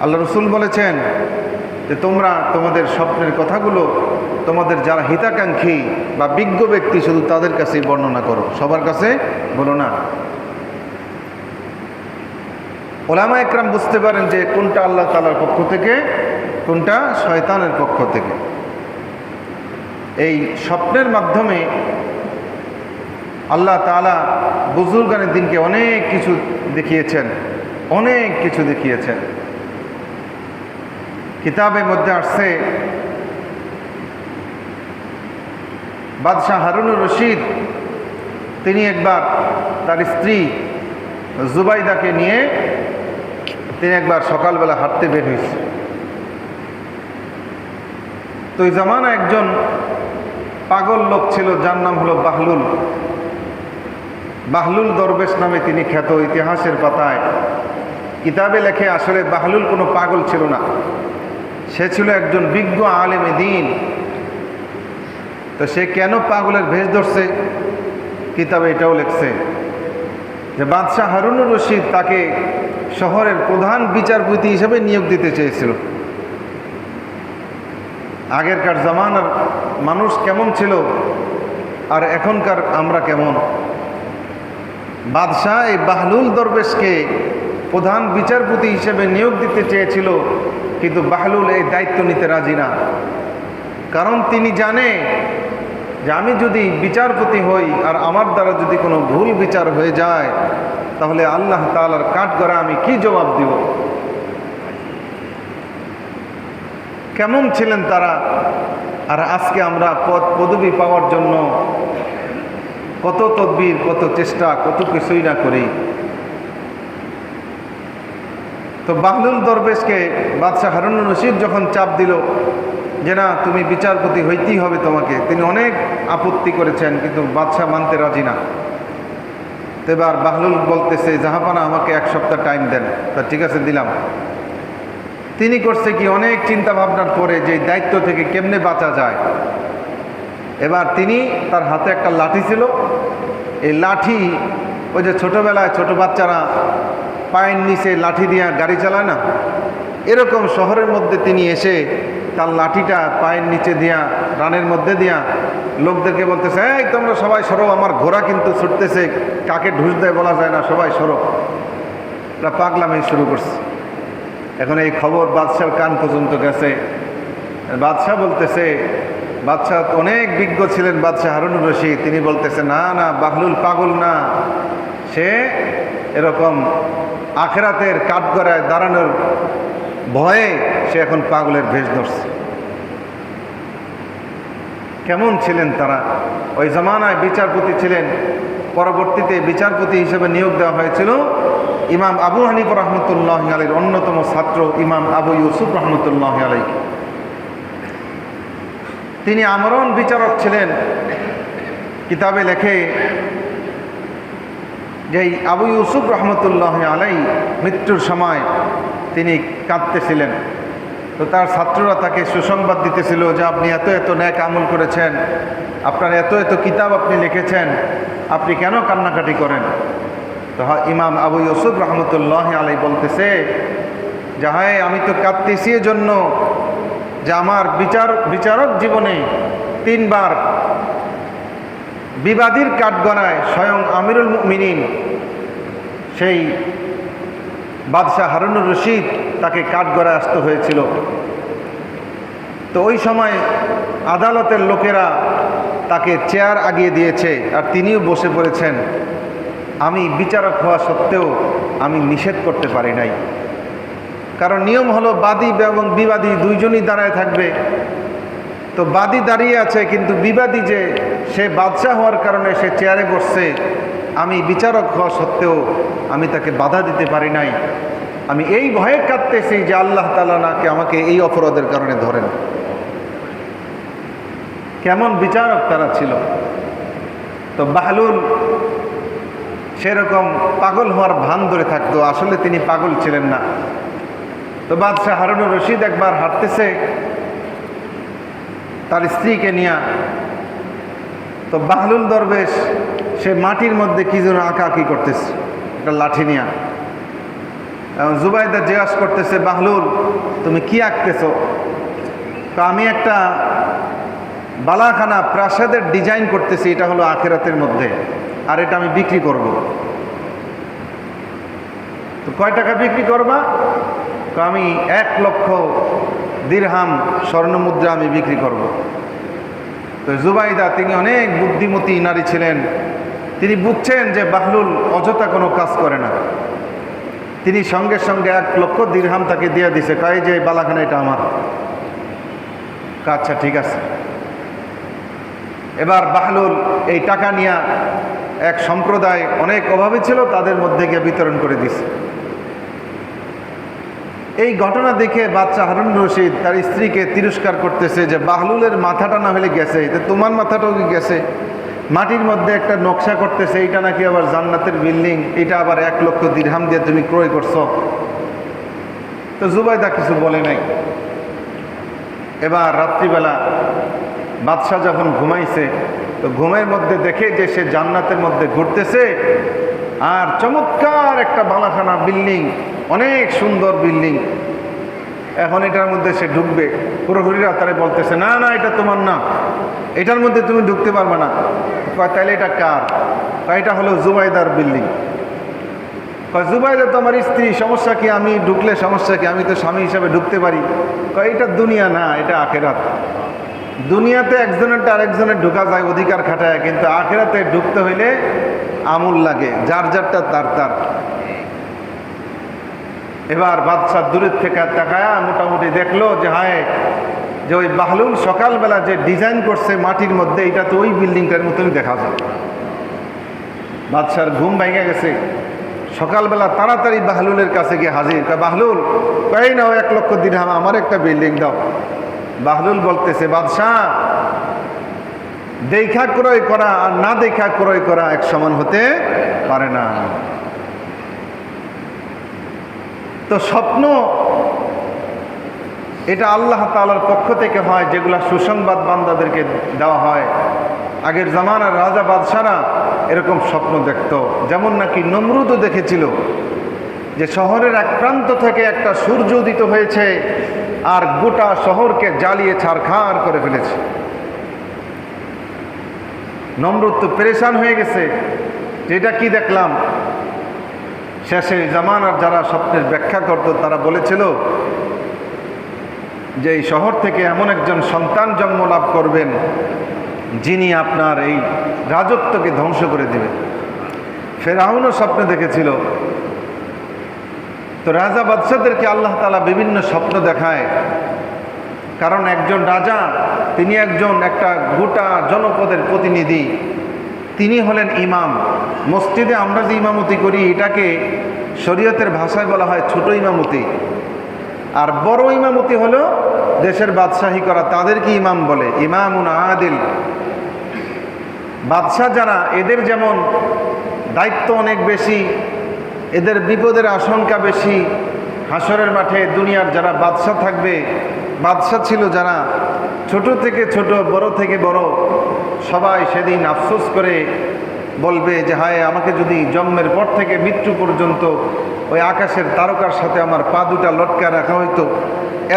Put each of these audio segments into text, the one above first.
আল্লাহ রসুল বলেছেন যে তোমরা তোমাদের স্বপ্নের কথাগুলো তোমাদের যারা হিতাকাঙ্ক্ষী বা বিজ্ঞ ব্যক্তি শুধু তাদের কাছেই বর্ণনা করো। সবার কাছে বলো না। ওলামা একরাম বুঝতে পারেন যে কোনটা আল্লাহ তালার পক্ষ থেকে, কোনটা শয়তানের পক্ষ থেকে। এই স্বপ্নের মাধ্যমে আল্লাহ তালা বুজুর্গানের দিনকে অনেক কিছু দেখিয়েছেন, অনেক কিছু দেখিয়েছেন। কিতাবের মধ্যে আসছে, বাদশাহ হারুনুর রশিদ, তিনি একবার তার স্ত্রী জুবাইদাকে নিয়ে তিনি একবার সকালবেলা হাঁটতে বের হয়েছে। তো ওই জামানা একজন পাগল লোক ছিল, যার নাম হলো বাহলুল। বাহলুল দরবেশ নামে তিনি খ্যাত, ইতিহাসের পাতায় কিতাবে লেখে, আসলে বাহলুল কোনো পাগল ছিল না। সে ছিল একজন বিজ্ঞ আলেমে দিন। তো সে কেন পাগলের ভেষ ধরছে? কিতাবে এটাও লেখছে যে, বাদশাহ হারুনুর রশিদ তাকে শহরের প্রধান বিচারপতি হিসেবে নিয়োগ দিতে চেয়েছিল। আগেরকার জামানার মানুষ কেমন ছিল আর এখনকার আমরা কেমন? বাদশাহ এই বাহলুল দরবেশকে প্রধান বিচারপতি হিসেবে নিয়োগ দিতে চেয়েছিল কিন্তু বাহলুল এই দায়িত্ব নিতে রাজি না। কারণ তিনি জানে যে আমি যদি বিচারপতি হই আর আমার দ্বারা যদি কোনো ভুল বিচার হয়ে যায়, তাহলে আল্লাহ তালার কাঠ করা আমি কি জবাব দিব? কেমন ছিলেন তারা? আর আজকে আমরা পদ পদবি পাওয়ার জন্য কত তদবির, কত চেষ্টা, কত কিছুই না করি। তো বাহলুল দরবেশকে বাদশাহ হারুন রশিদ যখন চাপ দিল যে না, তুমি বিচারপতি হইতেই হবে তোমাকে, তিনি অনেক আপত্তি করেছেন, কিন্তু বাদশাহ মানতে রাজি না। তো এবার বাহলুল বলতেছে, জাহাপানা, আমাকে এক সপ্তাহ টাইম দেন। তা ঠিক আছে, দিলাম। তিনি করছে কি, অনেক চিন্তা ভাবনার পরে যে দায়িত্ব থেকে কেমনে বাঁচা যায়। এবার তিনি তার হাতে একটা লাঠি ছিল। এই লাঠি ওই যে ছোটোবেলায় ছোট বাচ্চারা পায়ের নিচে লাঠি দিয়া গাড়ি চালায় না? এরকম শহরের মধ্যে তিনি এসে তার লাঠিটা পায়ের নিচে দিয়া, রানের মধ্যে দিয়া লোকদেরকে বলতেছে, এই তোমরা সবাই সরো, আমার ঘোড়া কিন্তু ছুটতেছে, কাকে ঢুস দেয় বলা যায় না, সবাই সরো। এটা পাগলামি শুরু করছে। এখন এই খবর বাদশার কান পর্যন্ত গেছে। বাদশাহ বলতেছে, বাদশাহ অনেক বিজ্ঞ ছিলেন, বাদশাহ হারুনুর রশিদ। তিনি বলতেছে, না না, বাহলুল পাগল না। সে এরকম আখেরাতের কাঠগড়ায় দাঁড়ানোর ভয়ে সে এখন পাগলের ভেষ ধরছে। কেমন ছিলেন তারা? ওই জমানায় বিচারপতি ছিলেন, পরবর্তীতে বিচারপতি হিসেবে নিয়োগ দেওয়া হয়েছিল। ইমাম আবু হানিফ রহমতুল্লাহ আলীর অন্যতম ছাত্র ইমাম আবু ইউসুফ রহমতুল্লাহ আলীকে তিনি আমরণ বিচারক ছিলেন। কিতাবে লেখে যে আবু ইউসুফ রহমতুল্লাহ আলাই মৃত্যুর সময় তিনি কাঁদতেছিলেন। তো তার ছাত্ররা তাকে সুসংবাদ দিতেছিল যে আপনি এত এত ন্যাক আমল করেছেন, আপনার এত এত কিতাব আপনি লিখেছেন, আপনি কেন কান্নাকাটি করেন? তো ইমাম আবু ইউসুফ রহমতুল্লাহ আলাই বলতেছে, যে হ্যাঁ আমি তো কাঁদতেছি জন্য যে আমার বিচার বিচারক জীবনে তিনবার বিবাদীর কাঠগড়ায় স্বয়ং আমিরুল মিনিন সেই বাদশাহ হারুনুর রশিদ তাকে কাঠগড়ায় আসতে হয়েছিল। তো ওই সময় আদালতের লোকেরা তাকে চেয়ার আগিয়ে দিয়েছে আর তিনিও বসে পড়েছেন। আমি বিচারক হওয়া সত্ত্বেও আমি নিষেধ করতে পারি নাই। কারণ নিয়ম হলো বাদী এবং বিবাদী দুইজনই দাঁড়ায় থাকবে। তো বাদী দাঁড়িয়ে আছে, কিন্তু বিবাদী যে সে বাদশাহ হওয়ার কারণে সে চেয়ারে বসছে, আমি বিচারক হওয়া সত্ত্বেও আমি তাকে বাধা দিতে পারি নাই। আমি এই ভয়ে কাঁদতেছি যে আল্লাহ তালা নাকে আমাকে এই অপরাধের কারণে ধরেন। কেমন বিচারক তারা ছিল। তো বাহলুল সেরকম পাগল হওয়ার ভান ধরে থাকতো, আসলে তিনি পাগল ছিলেন না। তো বাদশাহ হারুনুর রশিদ একবার হাঁটতেছে তার স্ত্রীকে নিয়ে। তো বাহলুল দরবেশ, সে মাটির মধ্যে কি যেন আঁকা আঁকি করতেছে, একটা লাঠি নিয়ে। এবং জুবাইদা জিজ্ঞাসা করতেছে, বাহলুল, তুমি কি আঁকতেছো? তো আমি একটা বালাখানা প্রাসাদের ডিজাইন করতেছি, এটা হলো আখেরাতের মধ্যে, আর এটা আমি বিক্রি করব। তো কয় টাকা বিক্রি করবা? তো আমি এক লক্ষ দিরহাম স্বর্ণমুদ্রা আমি বিক্রি করব। তো জুবাইদা, তিনি অনেক বুদ্ধিমতী নারী ছিলেন। তিনি বুঝছেন যে বাহলুল অযথা কোনো কাজ করে না। তিনি সঙ্গে সঙ্গে এক লক্ষ দিরহাম তাকে দিয়ে দিছে, কয় যে বালাখানা, এটা আমার। আচ্ছা ঠিক আছে। এবার বাহলুল এই টাকা নিয়ে এক সম্প্রদায় অনেক অভাবী ছিল, তাদের মধ্যে গিয়ে বিতরণ করে দিছে। এই ঘটনা দেখে বাচ্চা হারুন রশিদ তার স্ত্রীকে তিরস্কার করতেছে যে বাহলুলের মাথাটা না হলে গেছে তোমার মাথাটাও কি গেছে? মাটির মধ্যে একটা নকশা করতেছে, এইটা নাকি আবার জান্নাতের বিল্ডিং এটা আবার এক লক্ষ দিরহাম দিয়ে তুমি ক্রয় করছ। তো জুবাইদা কিছু বলে নাই। এবার রাত্রিবেলা বাদশাহ যখন ঘুমাইছে, তো ঘুমের মধ্যে দেখে যে সে জান্নাতের মধ্যে ঘুরতেছে আর চমৎকার একটা বালাখানা বিল্ডিং, অনেক সুন্দর বিল্ডিং। এখন এটার মধ্যে সে ঢুকবে। পুরোপুরিরা তারা বলতেছে, না না, এটা তোমার না। এটার মধ্যে তুমি ঢুকতে পারবে না। তাহলে এটা কার? এটা হলো জুবাইদার বিল্ডিং। জুবাইদা তো আমার স্ত্রী, সমস্যা কি? আমি ঢুকলে সমস্যা কি? আমি তো স্বামী হিসাবে ঢুকতে পারি। এটা দুনিয়া না, এটা আখেরাত। দুনিয়াতে একজনের আরেকজনের ঢোকা যায়, অধিকার খাটায়, কিন্তু আখেরাতে ঢুকতে হইলে আমুল লাগে, যার যারটা তার তার। এবার বাদশাহ দূরের থেকে তাকায়া মোটামুটি দেখল যে, হায়, যে ওই বাহলুল সকালবেলা যে ডিজাইন করছে মাটির মধ্যে, এটা তো ওই বিল্ডিংটার মতনই দেখা যায়। বাদশার ঘুম ভেঙে গেছে। সকালবেলা তাড়াতাড়ি বাহলুলের কাছে গিয়ে হাজির বাহলুল কই নাও এক লক্ষ দিরহাম, আমার একটা বিল্ডিং দাও। বাহলুল বলতেছে, বাদশাহ, দেখা ক্রয় করা আর না দেখা ক্রয় করা এক সমান হতে পারে না। তো স্বপ্ন, এটা আল্লাহ তালার পক্ষ থেকে হয়, যেগুলা সুসংবাদ বান্দাদেরকে দেওয়া হয়। আগের জামানার রাজা, বাদশারা এরকম স্বপ্ন দেখত। যেমন নাকি নমরুদও দেখেছিল। যে শহরের এক প্রান্ত থেকে একটা সূর্য উদিত হয়েছে আর গোটা শহরকে জ্বালিয়ে ছারখার করে ফেলেছে। নমরুদ তো পেরেশান হয়ে গেছে যে এটা কি দেখলাম? শেষে জামানার যারা স্বপ্নের ব্যাখ্যা করত, তারা বলেছিল যে এই শহর থেকে এমন একজন সন্তান জন্ম লাভ করবেন যিনি আপনার এই রাজত্বকে ধ্বংস করে দেবেন। ফেরাউনও স্বপ্নে দেখেছিল তো রাজা বাদশাদেরকে আল্লাহ তালা বিভিন্ন স্বপ্ন দেখায়। কারণ একজন রাজা, তিনি একজন একটা গোটা জনপদের প্রতিনিধি। তিনি হলেন ইমাম। মসজিদে আমরা যে ইমামতি করি, এটাকে শরীয়তের ভাষায় বলা হয় ছোট ইমামতি। আর বড় ইমামতি হলো দেশের বাদশাহী করা, তাদেরকে ইমাম বলে, ইমামুন আদিল। বাদশাহ যারা, এদের যেমন দায়িত্ব অনেক বেশি এদের বিপদের আশঙ্কা বেশি। হাসরের মাঠে দুনিয়ার যারা বাদশাহ থাকবে, বাদশাহ ছিল যারা ছোট থেকে ছোট, বড় থেকে বড়, সবাই সেদিন আফসোস করে বলবে যে, হায়, আমাকে যদি জন্মের পর থেকে মৃত্যু পর্যন্ত ওই আকাশের তারকার সাথে আমার পা দুটা লটকা রাখা হইতো,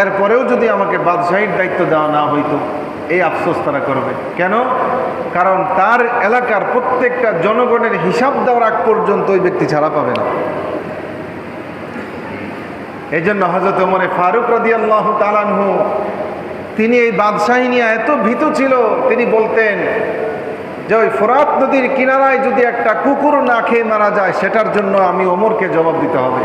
এরপরেও যদি আমাকে বাদশাহীর দায়িত্ব দেওয়া না হইতো, এই আফসোস তারা করবে। কেন? কারণ তার এলাকার প্রত্যেকটা জনগণের হিসাব দেওয়ার আগ পর্যন্ত ওই ব্যক্তি ছাড়া পাবে না। এই জন্য হজরত ওমরে ফারুক রাদি আল্লাহ তালানহু তিনি এই বাদশাহী নিয়ে এত ভীত ছিল, তিনি বলতেন যে ওই ফোরাত নদীর কিনারায় যদি একটা কুকুর না খেয়ে মারা যায়, সেটার জন্য আমি ওমরকে জবাব দিতে হবে।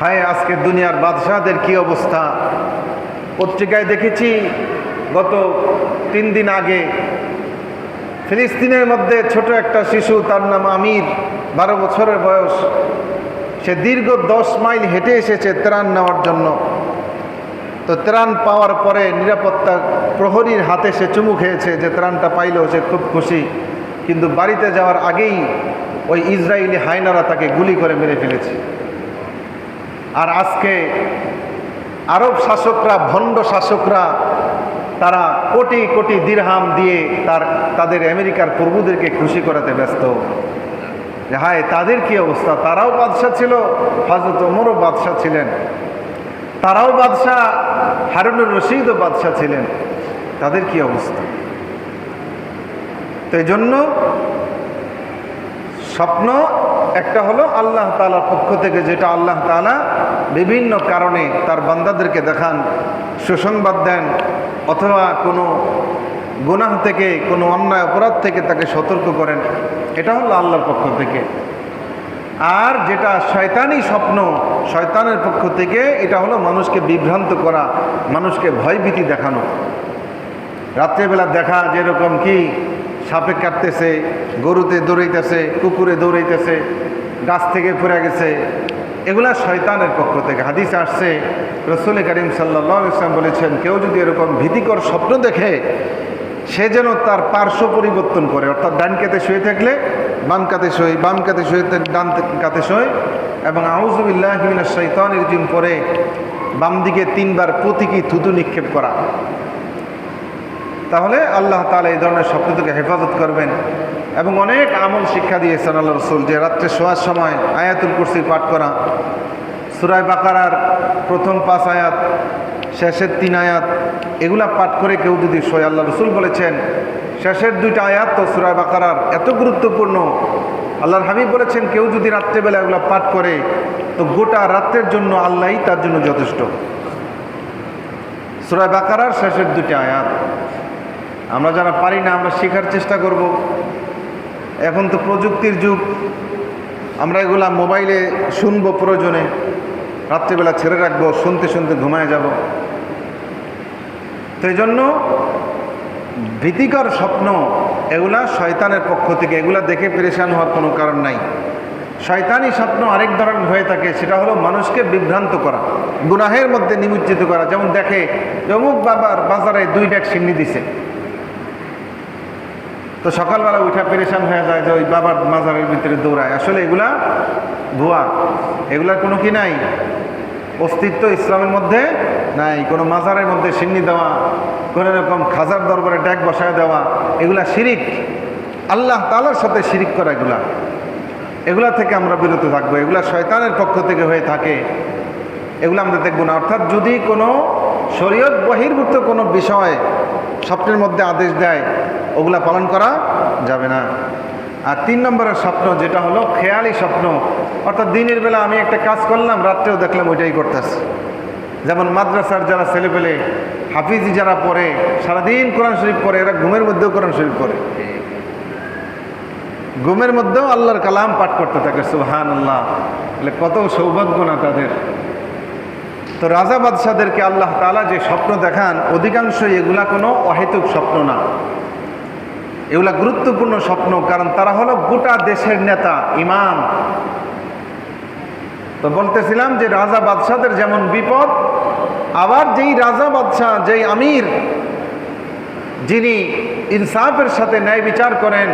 হায়, আজকে দুনিয়ার বাদশাহদের কি অবস্থা? পত্রিকায় দেখেছি, গত তিন দিন আগে ফিলিস্তিনের মধ্যে ছোট একটা শিশু, তার নাম আমির, বারো বছরের বয়স। সে দীর্ঘ দশ মাইল হেঁটে এসেছে ত্রাণ নেওয়ার জন্য। তো ত্রাণ পাওয়ার পরে নিরাপত্তা প্রহরীর হাতে সে চুমু খেয়েছে যে ত্রাণটা পাইল সে খুব খুশি। কিন্তু বাড়িতে যাওয়ার আগেই ওই ইসরায়েলি হায়নারা তাকে গুলি করে মেরে ফেলেছে। আর আজকে আরব শাসকরা, ভণ্ড শাসকরা, তারা কোটি কোটি দিরহাম দিয়ে তার, তাদের আমেরিকার প্রভুদেরকে খুশি করাতে ব্যস্ত। হায়, তাদের কি অবস্থা? তারাও বাদশাহ ছিল হজরত ওমরও বাদশাহ ছিলেন। তারাও বাদশাহ, হারুনুর রশিদও বাদশাহ ছিলেন। তাদের কি অবস্থা? তো এই জন্য স্বপ্ন একটা হলো আল্লাহ তালার পক্ষ থেকে যেটা আল্লাহ তালা বিভিন্ন কারণে তার বান্দাদেরকে দেখান, সুসংবাদ দেন, অথবা কোনো গুনাহ থেকে, কোনো অন্যায় অপরাধ থেকে তাকে সতর্ক করেন। এটা হলো আল্লাহর পক্ষ থেকে। আর যেটা শয়তানি স্বপ্ন, শয়তানের পক্ষ থেকে, এটা হলো মানুষকে বিভ্রান্ত করা, মানুষকে ভয়ভীতি দেখানো। রাত্রেবেলা দেখা যেরকম কি সাপে কাটতেছে, গরুতে দৌড়াইতেছে, কুকুরে দৌড়াইতেছে, গাছ থেকে পড়ে গেছে। এগুলা শয়তানের পক্ষ থেকে। হাদিস আসছে, রসুল করিম সাল্লা ইসলাম বলেছেন, কেউ যদি এরকম ভীতিকর স্বপ্ন দেখে, সে যেন তার পার্শ্ব পরিবর্তন করে, অর্থাৎ ডান কাতে শুয়ে থাকলে বাম কাতে শোয়, বাম কাতে শুয়ে, ডান কাতে শোয়, এবং আউজুবিল্লাহ হিমিনা শৈতানের জিম পরে বাম দিকে তিনবার প্রতীকী থুতু নিক্ষেপ করা। তাহলে আল্লাহ তালা এই ধরনের স্বপ্ন থেকে হেফাজত করবেন। এবং অনেক আমল শিক্ষা দিয়েছেন আল্লাহ রসুল যে রাত্রে শোয়ার সময় আয়াতুল কুরসি পাঠ করা। সুরায় বাকারার প্রথম পাঁচ আয়াত, শেষের তিন আয়াত, এগুলা পাঠ করে কেউ যদি শোয় আল্লাহ রসুল বলেছেন, শেষের দুইটা আয়াত তো সুরায় বাকারার এত গুরুত্বপূর্ণ। আল্লাহর হাবিব বলেছেন, কেউ যদি রাত্রেবেলা এগুলো পাঠ করে, তো গোটা রাত্রের জন্য আল্লাহই তার জন্য যথেষ্ট। সুরায় বাকারার শেষের দুটি আয়াত। আমরা যারা পারি না, আমরা শেখার চেষ্টা করব। এখন তো প্রযুক্তির যুগ। আমরা এগুলা মোবাইলে শুনব প্রয়োজনে। রাত্রিবেলা ছেড়ে রাখব, শুনতে শুনতে ঘুমায় যাব। তো এই জন্য ভীতিকর স্বপ্ন, এগুলা শয়তানের পক্ষ থেকে, এগুলা দেখে পেরেশান হওয়ার কোনো কারণ নাই। শয়তানি স্বপ্ন আরেক ধরনের হয়ে থাকে, সেটা হলো মানুষকে বিভ্রান্ত করা, গুনাহের মধ্যে নিমজ্জিত করা। যেমন দেখে অমুক বাবার বাজারে দুই ডেক সিন্নি দিছে। তো সকালবেলা উঠা পেরেশান হয়ে যায় যে ওই বাবার মাজারের ভিতরে দৌড়ায়। আসলে এগুলা ভুয়া। এগুলার কোনো কি নাই? অস্তিত্ব ইসলামের মধ্যে নাই। কোনো মাজারের মধ্যে সিন্নি দেওয়া, কোনো রকম খাজার দরবারে ড্যাক বসায় দেওয়া, এগুলা শিরিক। আল্লাহ তালার সাথে শিরিক করা এগুলা। এগুলা থেকে আমরা বিরত থাকব। এগুলা শয়তানের পক্ষ থেকে হয়ে থাকে। এগুলো আমরা দেখব না। অর্থাৎ যদি কোনো শরীয়ত বহির্ভূত কোনো বিষয় স্বপ্নের মধ্যে আদেশ দেয় ওগুলা পালন করা যাবে না। আর তিন নম্বরের স্বপ্ন যেটা হলো, খেয়ালি স্বপ্ন। অর্থাৎ দিনের বেলা আমি একটা কাজ করলাম, রাত্রেও দেখলাম ওইটাই করতেছে। যেমন মাদ্রাসার যারা ছেলেপেলে, হাফিজি যারা পড়ে, সারাদিন কোরআন শরীফ পড়ে, এরা ঘুমের মধ্যেও কোরআন শরীফ পড়ে। ঘুমের মধ্যেও আল্লাহর কালাম পাঠ করতে থাকে সুহান আল্লাহ তাহলে কত সৌভাগ্য না তাদের। তো রাজা বাদশাদেরকে আল্লাহ তালা যে স্বপ্ন দেখান, অধিকাংশই এগুলা কোনো অহেতুক স্বপ্ন না। এগুলা গুরুত্বপূর্ণ স্বপ্ন, কারণ তারা হলো গোটা দেশের নেতা, ইমাম। তো বলতেছিলাম যে রাজা বাদশাদের যেমন বিপদ, আবার যেই রাজা বাদশাহ, যেই আমির, যিনি ইনসাফের সাথে ন্যায় বিচার করেন,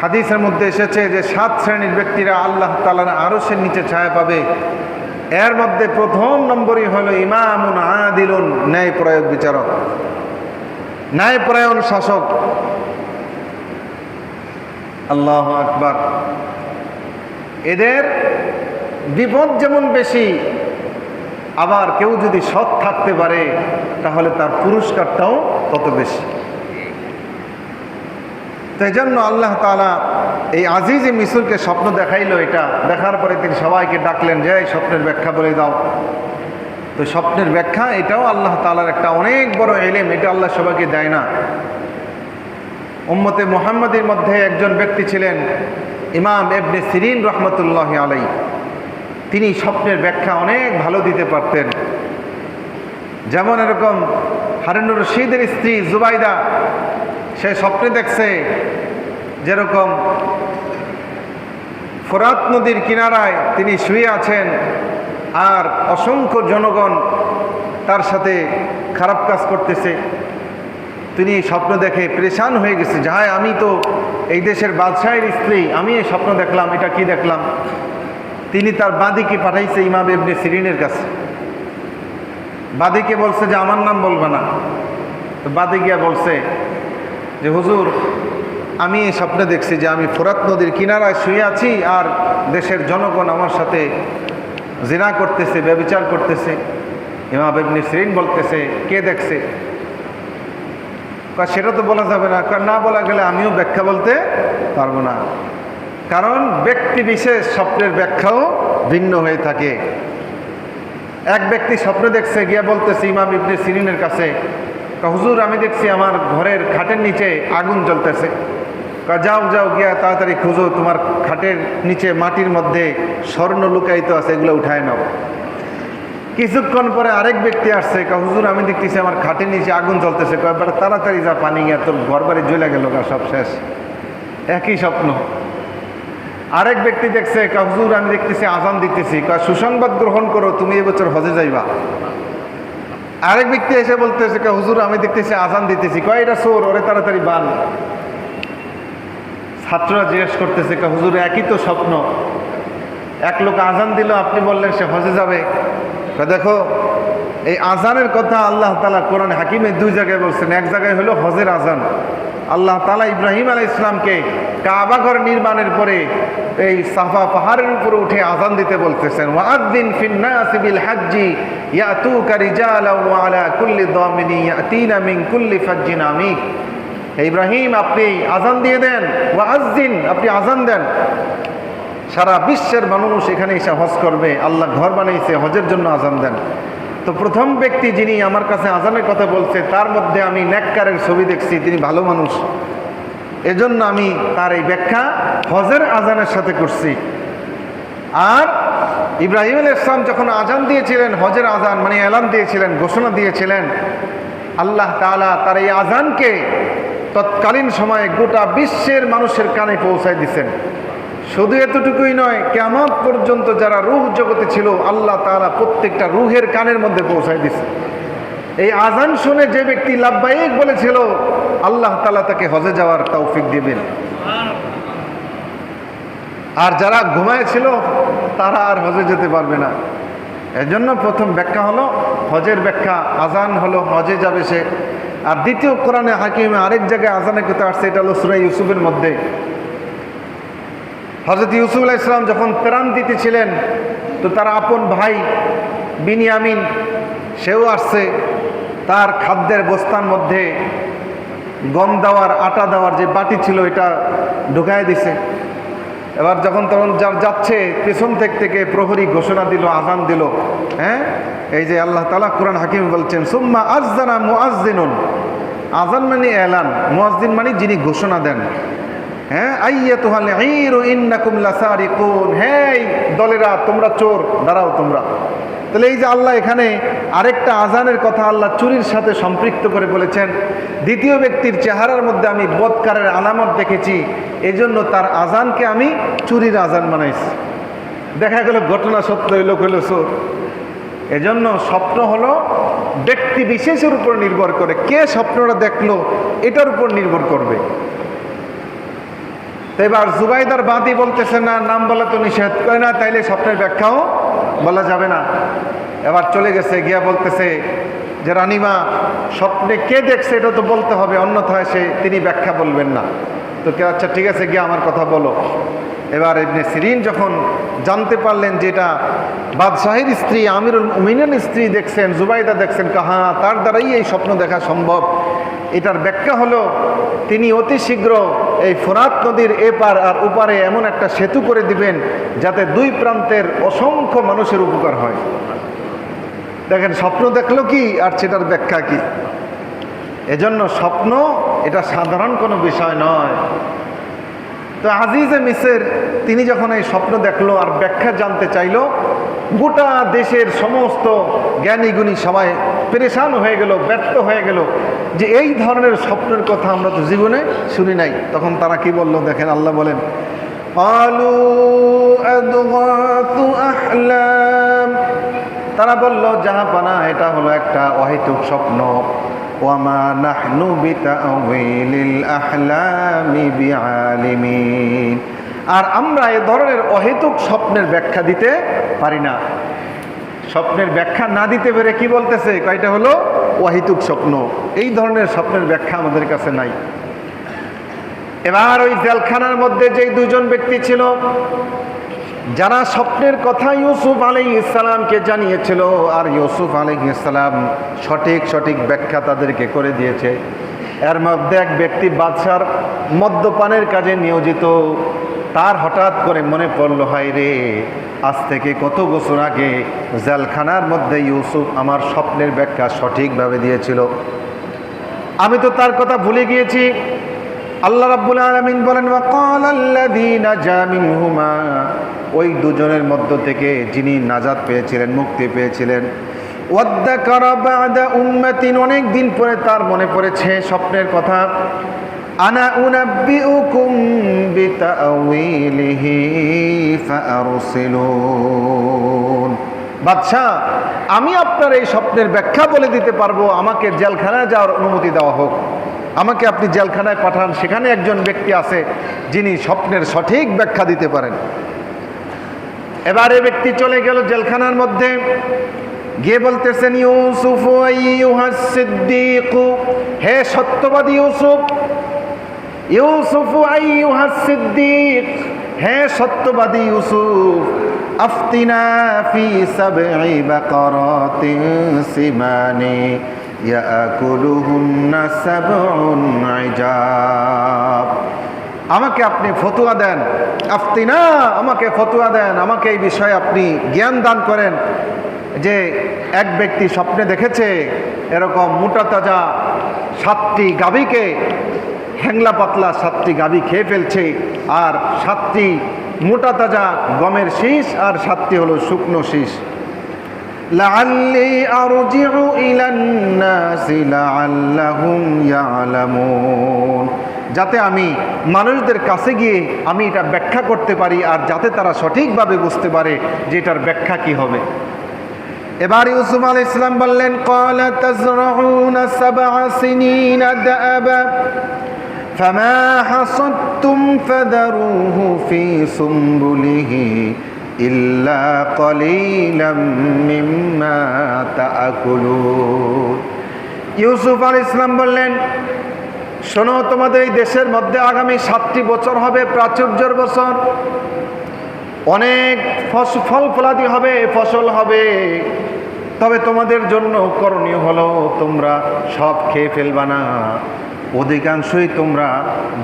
হাদিসের মধ্যে এসেছে যে সাত শ্রেণির ব্যক্তিরা আল্লাহ তালার আরসের নিচে ছায়া পাবে। এর মধ্যে প্রথম নম্বরই হলো ইমামুন আদিলুন, ন্যায় প্রয়োগ বিচারক। ন্যায় প্রয়ণ শাসক। আল্লাহ আকবার। এদের বিপদ যেমন বেশি, আবার কেউ যদি সৎ থাকতে পারে, তাহলে তার পুরস্কারটাও তত বেশি। তাই জন্য আল্লাহ তালা এই আজিজে মিসুরকে স্বপ্ন দেখাইলো এটা। দেখার পরে তিনি সবাইকে ডাকলেন, যে এই স্বপ্নের ব্যাখ্যা বলে দাও। তো স্বপ্নের ব্যাখ্যা, এটাও আল্লাহ তালার একটা অনেক বড় এলেম এটা আল্লাহ সবাইকে দেয় না। উম্মতে মোহাম্মদের মধ্যে একজন ব্যক্তি ছিলেন ইমাম এবনে সিরিন রহমতুল্লাহ আলাই তিনি স্বপ্নের ব্যাখ্যা অনেক ভালো দিতে পারতেন। যেমন এরকম হারুনুর রশিদের স্ত্রী জুবাইদা, সে স্বপ্নে দেখছে যেরকম ফোরাত নদীর কিনারায় তিনি শুয়ে আছেন। আর অসংখ্য জনগণ তার সাথে খারাপ কাজ করতেছে। তিনি স্বপ্ন দেখে পরেশান হয়ে গেছে। যাহাই আমি তো এই দেশের বাদশাহের স্ত্রী, আমি এই স্বপ্ন দেখলাম, এটা কি দেখলাম? তিনি তার বাঁদিকে পাঠাইছে ইমাম এবনে সিরিনের কাছে। বাদীকে বলছে যে, আমার নাম বলবে না। তো বাদী গিয়া বলছে যে, হুজুর, আমি এই স্বপ্নে দেখছি যে, আমি ফোরাত নদীর কিনারায় শুয়ে আছি আর দেশের জনগণ আমার সাথে জিনা করতেছে, ব্যবচার করতেছে। ইমাম ইবনে সিরিন বলতেছে, কে দেখছে? সেটা তো বলা যাবে না। কারণ না বলা গেলে আমিও ব্যাখ্যা বলতে পারব না। কারণ ব্যক্তি বিশেষ স্বপ্নের ব্যাখ্যাও ভিন্ন হয়ে থাকে। এক ব্যক্তি স্বপ্নে দেখছে, গিয়া বলতেছে ইমাম ইবনে সিরিনের কাছে হুজুর, আমি দেখছি আমার ঘরের খাটের নিচে আগুন জ্বলতেছে। যাও যাও, গিয়া তাড়াতাড়ি খুঁজো, তোমার খাটের নিচে মাটির মধ্যে স্বর্ণ লুকায়িত আছে, এগুলো উঠায় নাও। কিছুক্ষণ পরে আরেক ব্যক্তি আসছে হুজুর, আমি দেখতেছি আমার খাটের নিচে আগুন জ্বলতেছে। কয়েকবার তাড়াতাড়ি যা, পানি গিয়া তোর ঘর বাড়ি জ্বলে গেল গা, সব শেষ। একই স্বপ্ন। আরেক ব্যক্তি দেখছে হুজুর, আমি দেখতেছি আজান দিতেছি। কয়, সুসংবাদ গ্রহণ করো, তুমি এবছর হজে যাইবা। আরেক ব্যক্তি এসে বলতেছে হুজুর, আমি দেখতেছি আজান দিতেছি। কয়, এটা সোর ওরে তাড়াতাড়ি বান। ছাত্ররা জিজ্ঞেস করতেছে হুজুর, একই তো স্বপ্ন। এক লোক আজান দিল, আপনি বললেন সে হজে যাবে। দেখো, এই আজানের কথা আল্লাহ তালা কোরআন হাকিমে দুই জায়গায় বলছেন। এক জায়গায় হলো হজের আজান। আল্লাহ তালা ইব্রাহিম আলাই ইসলামকে কাবাঘর নির্মাণের পরে এই সাফা পাহাড়ের উপরে উঠে আজান দিতে বলতেছেন। ওয়াদ্দিন ফিন্নাসি বিল হাজ্জি ইয়াতুকা রিজালাও ওয়া আলা কুল্লি দামিনি ইয়াতিনা মিন কুল্লি ফাজ্জিন আমিক ইব্রাহিম, আপনি আজান দিয়ে দেন। ওয়াজ্জিন আপনি আজান দেন। সারা বিশ্বের মানুষ এখানে এসে হজ করবে। আল্লাহ ঘর বানাইছে হজের জন্য আজান দেন। তো প্রথম ব্যক্তি যিনি আমার কাছে আজানের কথা বলছে, তার মধ্যে আমি নেককারের ছবি দেখছি, তিনি ভালো মানুষ। এজন্য আমি তার এই ব্যাখ্যা হজের আজানের সাথে করছি। আর ইব্রাহিম আল ইসলাম যখন আজান দিয়েছিলেন, হজের আজান মানে এলান দিয়েছিলেন, ঘোষণা দিয়েছিলেন, আল্লাহ তাআলা তার এই আজানকে তৎকালীন সময়ে গোটা বিশ্বের মানুষের কানে পৌঁছায় দিছেন। শুধু এতটুকুই নয় কেমন পর্যন্ত যারা রুহ জগতে ছিল, আল্লাহ তাআলা প্রত্যেকটা রুহের কানের মধ্যে পৌঁছায় দিছে। এই আজান শুনে যে ব্যক্তি লাভবাহিক বলেছিল, আল্লাহ তাআলা তাকে হজে যাওয়ার তৌফিক দিবেন। আর যারা ঘুমায়ছিল, তারা আর হজে যেতে পারবে না। এজন্য প্রথম ব্যাখ্যা হলো, হজের ব্যাখ্যা আজান হলো, হজে যাবে সে। আর দ্বিতীয় কোরআনে হাকিমে আরেক জায়গায় আজানের কথা আসছে, এটা হলো সুরাই ইউসুফের মধ্যে। হজরত ইউসুফ আলাহ ইসলাম যখন প্রাণ দিতেছিলেন, তো তার আপন ভাই বিনিয়ামিন, সেও আসছে, তার খাদ্যের বস্তার মধ্যে গম দেওয়ার, আটা দেওয়ার যে বাটি ছিল, এটা ঢুকায় দিছে। এবার যখন তখন যার যাচ্ছে, পেছন থেকে থেকে প্রহরী ঘোষণা দিল, আজান দিল হ্যাঁ? এই যে আল্লাহ তালা কোরআন হাকিম বলছেন, সুম্মা আজানা মুআজ্জিনুন। আজান মানে এলান মুআজিন মানে যিনি ঘোষণা দেন। হ্যাঁ? আইয়া হ্যাঁ দলেরা, তোমরা চোর, দাঁড়াও তোমরা। তাহলে এই যে আল্লাহ এখানে আরেকটা আজানের কথা আল্লাহ চুরির সাথে সম্পৃক্ত করে বলেছেন। দ্বিতীয় ব্যক্তির চেহারার মধ্যে আমি বৎকারের আলামত দেখেছি, এজন্য তার আজানকে আমি চুরির আজান বানাইছি। দেখা গেল ঘটনা সত্য হইল হইল চোর। এজন্য স্বপ্ন হলো ব্যক্তি বিশেষের উপর নির্ভর করে, কে স্বপ্নটা দেখল, এটার উপর নির্ভর করবে। এবার জুবাইদার বাদি বলতেছে, না, নাম বলা তো নিষেধ। করে না, তাইলে স্বপ্নের ব্যাখ্যাও বলা যাবে না। এবার চলে গেছে, গিয়া বলতেছে যে, রানিমা, স্বপ্নে কে দেখছে এটা তো বলতে হবে, অন্যথায় সে, তিনি ব্যাখ্যা বলবেন না। তো কে আচ্ছা ঠিক আছে, গিয়া আমার কথা বলো। এবার এমনি সিরিন যখন জানতে পারলেন যে এটা বাদশাহের স্ত্রী, আমিরুল উমিনের স্ত্রী দেখছেন, জুবাইদা দেখছেন, কাহা, তার দ্বারাই এই স্বপ্ন দেখা সম্ভব। এটার ব্যাখ্যা হলো, তিনি অতি শীঘ্র এই ফোরাত নদীর এপার আর ওপারে এমন একটা সেতু করে দিবেন যাতে দুই প্রান্তের অসংখ্য মানুষের উপকার হয়। দেখেন, স্বপ্ন দেখল কি আর সেটার ব্যাখ্যা কি? এজন্য স্বপ্ন এটা সাধারণ কোনো বিষয় নয়। তো আজিজে মিসের তিনি যখন এই স্বপ্ন দেখল আর ব্যাখ্যা জানতে চাইল, গোটা দেশের সমস্ত জ্ঞানীগুণী সবাই পেরেশান হয়ে গেল, ব্যর্থ হয়ে গেল যে এই ধরনের স্বপ্নের কথা আমরা তো জীবনে শুনি নাই। তখন তারা কি বলল দেখেন, আল্লাহ বলেন তারা বলল জাহাপানা এটা হলো একটা অহেতুক স্বপ্ন। আর আমরা এ ধরনের অহেতুক স্বপ্নের ব্যাখ্যা দিতে পারি না। স্বপ্নের ব্যাখ্যা না দিতে পেরে কি বলতেছে? কয়টা হলো? ওয়াহিতুক স্বপ্ন। এই ধরনের স্বপ্নের ব্যাখ্যা আমাদের কাছে নাই। এবার ওই জেলখানার মধ্যে যে দুজন ব্যক্তি ছিল যারা স্বপ্নের কথা ইউসুফ আলী ইসলামকে জানিয়েছিল, আর ইউসুফ আলী ইসলাম সঠিক সঠিক ব্যাখ্যা তাদেরকে করে দিয়েছে। এর মধ্যে এক ব্যক্তি বাদশার মদ্যপানের কাজে নিয়োজিত। তার হঠাৎ করে মনে পড়ল, হায় রে, আজ থেকে কত বছর আগে জেলখানার মধ্যে ইউসুফ আমার স্বপ্নের ব্যাখ্যা সঠিকভাবে দিয়েছিল। আমি তো তার কথা ভুলে গিয়েছি। আল্লাহ রাব্বুল আলামিন বলেন ওই দুজনের মধ্য থেকে যিনি নাজাদ পেয়েছিলেন, মুক্তি পেয়েছিলেন। ওয়াদ্দাকারা বাদা উম্মাতিন, অনেক দিন পরে তার মনে পড়েছে স্বপ্নের কথা। আনা ফাআরসিলুন। বাদশাহ, আমি আপনার এই স্বপ্নের ব্যাখ্যা বলে দিতে পারব। আমাকে জেলখানায় যাওয়ার অনুমতি দেওয়া হোক। আমাকে আপনি জেলখানায় পাঠান। সেখানে একজন ব্যক্তি আছে যিনি স্বপ্নের সঠিক ব্যাখ্যা দিতে পারেন। এবারে ব্যক্তি চলে গেল জেলখানার মধ্যে। গিয়ে বলতেছেন ইউসুফ হে সত্যবাদী ইউসুফ ইউসুফ সিদ্দিক, হে সত্যবাদী ইউসুফ, আফতিনা আমাকে আপনি ফতুয়া দেন আফতিনা আমাকে ফতুয়া দেন আমাকে এই বিষয়ে আপনি জ্ঞান দান করেন যে এক ব্যক্তি স্বপ্নে দেখেছে এরকম মোটা তাজা সাতটি গাভীকে হ্যাংলা পাতলা সাতটি গাভী খেয়ে ফেলছে আর সাতটি মোটা তাজা গমের শীষ আর সাতটি হলো শুকনো শীষ لعلي أرجع إلى الناس لعلهم يعلمون যাতে আমি মানুষদের কাছে গিয়ে আমি এটা ব্যাখ্যা করতে পারি আর যাতে তারা সঠিকভাবে বুঝতে পারে যে এটার ব্যাখ্যা কি হবে এবার ইউসুফ আল ইসলাম বললেন قال تزرعون سبع سنين دأبا فما حصدتم فذروه في سنبله إلا قليلا مما تأكلون ইউসুফ আল ইসলাম বললেন শোনো, তোমাদের এই দেশের মধ্যে আগামী সাতটি বছর হবে প্রাচুর্যর বছর। অনেক ফল ফলাদি হবে, ফসল হবে। তবে তোমাদের জন্য করণীয় হলো, তোমরা সব খেয়ে ফেলবা না। অধিকাংশই তোমরা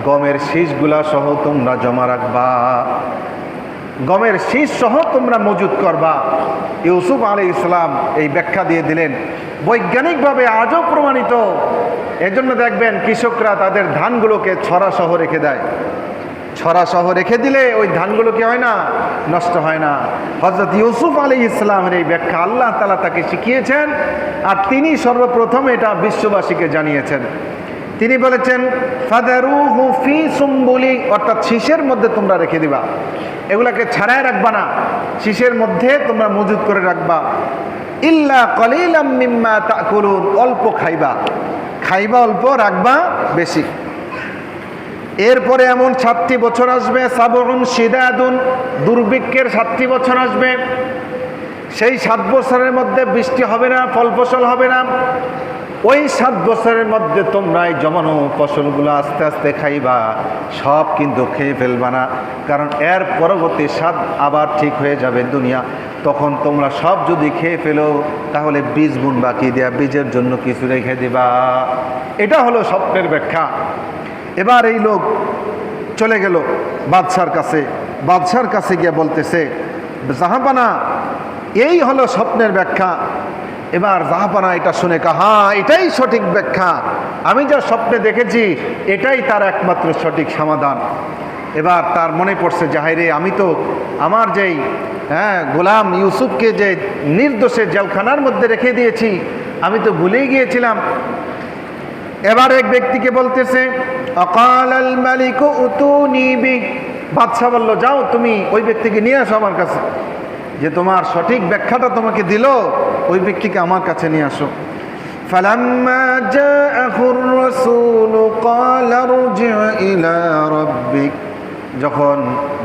গমের শীষগুলা সহ তোমরা জমা রাখবা। গমের শীষ সহ তোমরা মজুদ করবা। ইউসুফ আলী ইসলাম এই ব্যাখ্যা দিয়ে দিলেন, বৈজ্ঞানিকভাবে আজও প্রমাণিত। এজন্য দেখবেন কৃষকরা তাদের ধানগুলোকে ছড়া সহ রেখে দেয়। ছড়া সহ রেখে দিলে ওই ধানগুলো কি হয় না? নষ্ট হয় না। হজরত ইউসুফ আলী ইসলামের এই ব্যাখ্যা আল্লাহ তালা তাকে শিখিয়েছেন আর তিনি সর্বপ্রথম এটা বিশ্ববাসীকে জানিয়েছেন। তিনি বলেছেন অর্থাৎ শীষের মধ্যে তোমরা রেখে দিবা। এগুলাকে ছাড়াই রাখবা না। শীষের মধ্যে তোমরা মজুদ করে রাখবা। ইল্লা কলিলাম মিম্মা তাকুলুন, অল্প খাইবা। খাইবা অল্প, রাখবা বেশি। এরপরে এমন সাতটি বছর আসবে সাবরুন সিদাদুন দুর্ভিক্ষের সাতটি বছর আসবে। সেই সাত বছরের মধ্যে বৃষ্টি হবে না ফল ফসল হবে না। ওই সাত বছরের মধ্যে তোমরা এই জমানো ফসলগুলো আস্তে আস্তে খাইবা, সব কিন্তু খেয়ে ফেলবা না। কারণ এর পরবর্তী স্বাদ আবার ঠিক হয়ে যাবে দুনিয়া। তখন তোমরা সব যদি খেয়ে ফেলো, তাহলে বীজ বুন বাকি দেয়া বীজের জন্য কিছু রেখে দিবা। এটা হলো স্বপ্নের ব্যাখ্যা। এবার এই লোক চলে গেল বাদশার কাছে। বাদশার কাছে গিয়ে বলতেছে, জাহাপানা, এই হলো স্বপ্নের ব্যাখ্যা। এবার জাহাপানা এটা শুনে কাহা এটাই সঠিক ব্যাখ্যা। আমি যা স্বপ্নে দেখেছি, এটাই তার একমাত্র সঠিক সমাধান। এবার তার মনে পড়ছে জাহাইরে আমি তো আমার যেই হ্যাঁ গোলাম ইউসুফকে যে নির্দোষে জেলখানার মধ্যে রেখে দিয়েছি, আমি তো ভুলেই গিয়েছিলাম। এবার এক ব্যক্তিকে বলতেছে অকাল মালিক উতুনি বি বাদশাহ বলল, যাও, তুমি ওই ব্যক্তিকে নিয়ে আসো আমার কাছে। যে তোমার সঠিক ব্যাখ্যাটা তোমাকে দিল ওই ব্যক্তিকে আমার কাছে নিয়ে আসো فلما جاءه الرسول قال ارجع إلى ربك যখন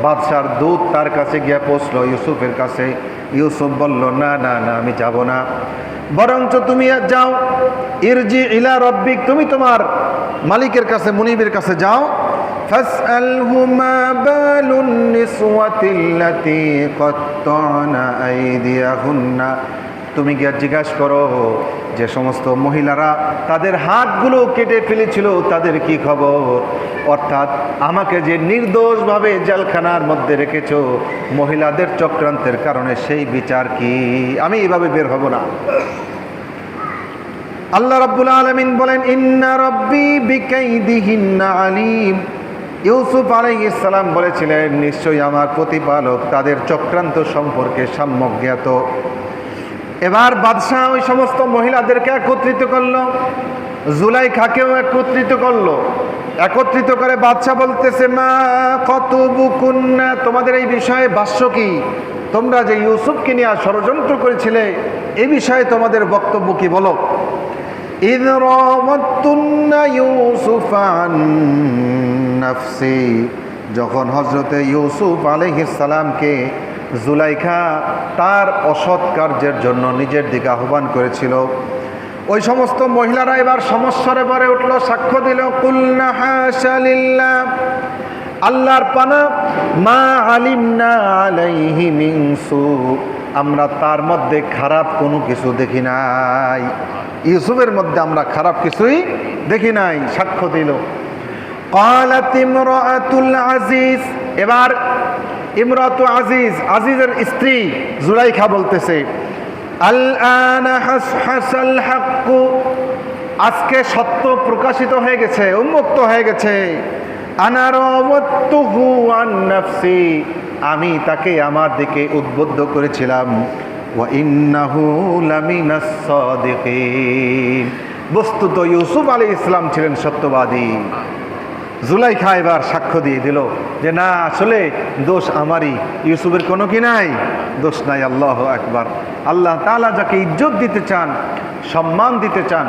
বাদশার দূত তার কাছে গিয়ে পৌঁছলো ইউসুফের কাছে ইউসুফ বলল না না না আমি যাব না বরঞ্চ তুমি আর যাও ইরজি ইলা রব্বিক তুমি তোমার মালিকের কাছে মুনিবের কাছে যাও فاسأله ما بال النسوة التي قطعن أيديهن তুমি গিয়ে জিজ্ঞাসা করো যে সমস্ত মহিলারা তাদের হাতগুলো কেটে ফেলেছিল তাদের কি খবর অর্থাৎ আমাকে যে নির্দোষভাবে জেলখানার মধ্যে রেখেছো মহিলাদের চক্রান্তের কারণে সেই বিচার কি আমি এভাবে বের হব না আল্লাহ রাব্বুল আলামিন বলেন ইন্না রব্বি বিকাইদিহিন্না আলিম ইউসুফ আলাইহিস সালাম বলেছিলেন, নিশ্চয়ই আমার প্রতিপালক তাদের চক্রান্ত সম্পর্কে সম্যক জ্ঞাত এবার বাদশাহ ওই সমস্ত মহিলাদেরকে একত্রিত করল, জুলাইখাকেও একত্রিত করল। একত্রিত করে বাদশাহ বলতেছে, মা কত বুকুন্না তোমাদের এই বিষয়ে ভাষ্য কি? তোমরা যে ইউসুফকে নিয়ে ষড়যন্ত্র করেছিলে এই বিষয়ে তোমাদের বক্তব্য কি বলো? إذ নাফসি, যখন হজরতে ইউসুফ সালামকে জুলাইখা তার অসৎ কার্যের জন্য নিজের দিকে আহ্বান করেছিল। ওই সমস্ত মহিলারা এবার সমস্যারে পরে উঠল, সাক্ষ্য দিল কুল্লাহাশালিল্লা আল্লাহর পানা, মা আলিমনা আমরা তার মধ্যে খারাপ কোনো কিছু দেখি নাই। ইউসুফের মধ্যে আমরা খারাপ কিছুই দেখি নাই, সাক্ষ্য দিল। আজিজ এবার ইমরাতু আজিজ আজিজের স্ত্রী জুলাইখা বলতেছে আজকে সত্য প্রকাশিত হয়ে গেছে, উন্মুক্ত হয়ে গেছে। আমি তাকে আমার দিকে উদ্বুদ্ধ করেছিলাম। বস্তুত ইউসুফ আলী ইসলাম ছিলেন সত্যবাদী। জুলাইখা এবার সাক্ষ্য দিয়ে দিল যে না, আসলে দোষ আমারই। ইউসুফের কোনো কি নাই? দোষ নাই, আল্লাহ একবার আল্লাহ তালা যাকে ইজ্জত দিতে চান, সম্মান দিতে চান,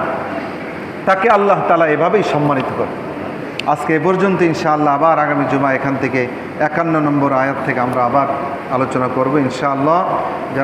তাকে আল্লাহ তালা এভাবেই সম্মানিত করে আজকে এ পর্যন্ত ইনশাআল্লাহ আবার আগামী জুমা এখান থেকে একান্ন নম্বর আয়াত থেকে আমরা আবার আলোচনা করব ইনশাআল্লাহ।